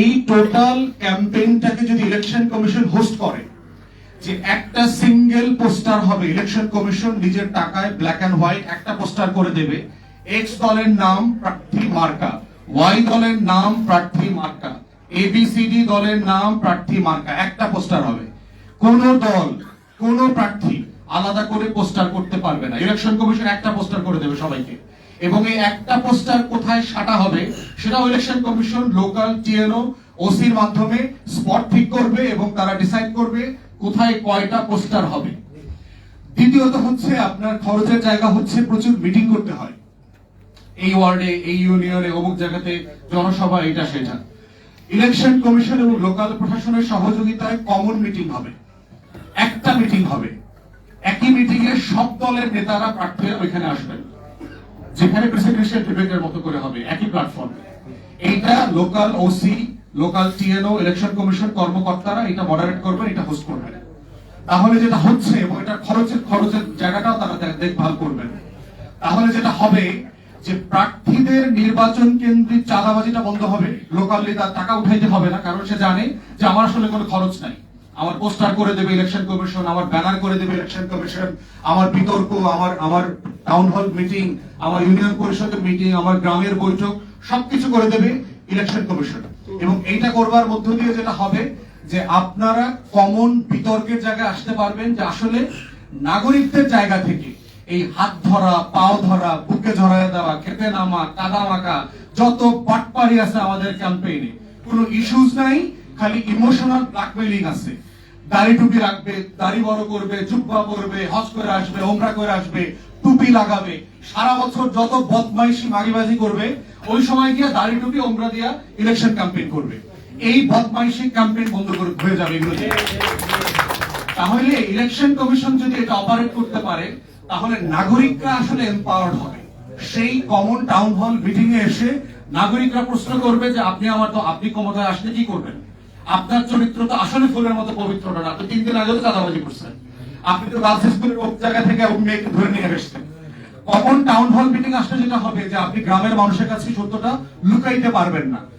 এই টোটাল ক্যাম্পেইনটাকে যদি election commission host করে, যে একটা সিঙ্গেল পোস্টার হবে ইলেকশন কমিশন, নিজের টাকায় ব্ল্যাক এন্ড হোয়াইট একটা পোস্টার করে দেবে এক্স দলের নাম প্রার্থী মার্কা ওয়াই দলের নাম প্রার্থী মার্কা এবিসিডি দলের নাম প্রার্থী মার্কা, একটা পোস্টার হবে। কোন দল, কোন প্রার্থী আলাদা করে পোস্টার করতে পারবে না। ইলেকশন কমিশন একটা পোস্টার করে দেবে সবাইকে। এবং এই একটা পোস্টার কোথায় সাটা হবে সেটাও ইলেকশন কমিশন লোকাল টিএনও ওসির মাধ্যমে স্পট ঠিক করবে এবং তারা ডিসাইড করবে কোথায় কয়টা পোস্টার হবে। দ্বিতীয়ত হচ্ছে আপনার খরচের জায়গা হচ্ছে প্রচুর মিটিং করতে হয়। এই ওয়ার্ডে, এই ইউনিয়নে অমুক জায়গাতে জনসভা, এটা, সেটা। ইলেকশন কমিশন এবং লোকাল প্রশাসনের সহযোগিতায় কমন মিটিং হবে। একটা মিটিং হবে। একই মিটিং এ সব দলের নেতারা প্রার্থীরা ওইখানে আসবেন। যেখানে প্রেসিডেন্সিয়াল ডিবেটের মতো করে হবে, একই প্ল্যাটফর্মে এইটা local OC local TNO election commission কর্মকর্তারা এটা মডারেট করবেন, এটা হোস্ট করবেন। তাহলে যেটা হচ্ছে এবং এটা খরচের খরচের জায়গাটাও তারা দেখভাল করবেন। তাহলে যেটা হবে যে প্রার্থীদের নির্বাচন কেন্দ্রিক চাঁদাবাজিটা বন্ধ হবে লোকালি তার টাকা উঠাইতে হবে না, কারণ সে জানে যে আমার আসলে কোনো খরচ নাই। আমার পোস্টার করে দেবে ইলেকশন কমিশন আমার ব্যানার করে দেবে ইলেকশন কমিশন আমার বিতর্ক, আমার আমার টাউন হল মিটিং আমার ইউনিয়ন পরিষদের মিটিং আমার গ্রামের বৈঠক, সবকিছু করে দেবে ইলেকশন কমিশন এবং এইটা করবার মধ্য দিয়ে যেটা হবে যে আপনারা কমন বিতর্কের জায়গায় আসতে পারবেন যে আসলে নাগরিকদের জায়গা থেকে এই হাত ধরা, পাও ধরা, বুকে ঝরায় দেওয়া খেতে নামা কাদা মাখা যত পাটপাড়ি আছে আমাদের ক্যাম্পেইনে কোনো ইস্যুজ নাই, খালি ইমোশনাল ব্ল্যাকমেইলিং আছে। দাড়ি টুপি রাখবে, দাড়ি বড় করবে, জুব্বা পরবে, হজ করে আসবে ওমরা করে আসবে, টুপি লাগাবে। সারা বছর যত বদমাইশি মাগিবাজি করবে, ওই সময় গিয়ে দাড়ি টুপি ওমরা দিয়া ইলেকশন ক্যাম্পেইন করবে। এই বদমাইশি ক্যাম্পেইন বন্ধ করে হয়ে যাবে এগুলো তাহলে ইলেকশন কমিশন যদি এটা অপারেট করতে পারে, তাহলে নাগরিকরা আসলে এম্পাওয়ার্ড হবে। সেই কমন টাউন হল মিটিং এ এসে নাগরিকরা প্রশ্ন করবে যে, আপনি আমার তো, আপনি ক্ষমতায় আসলে কি করবেন? আপনার চরিত্র তো আসলে ফুলের মতো পবিত্র না। আপনি তিন দিন আগেও চাঁদাবাজি করছেন। আপনি তো গার্লস স্কুলের জায়গা থেকে ওক মেয়েকে ধরে নিয়ে এসছেন। কখন টাউন হল মিটিং আসলে যেটা হবে যে আপনি গ্রামের মানুষের কাছে সত্যটা লুকাইতে পারবেন না।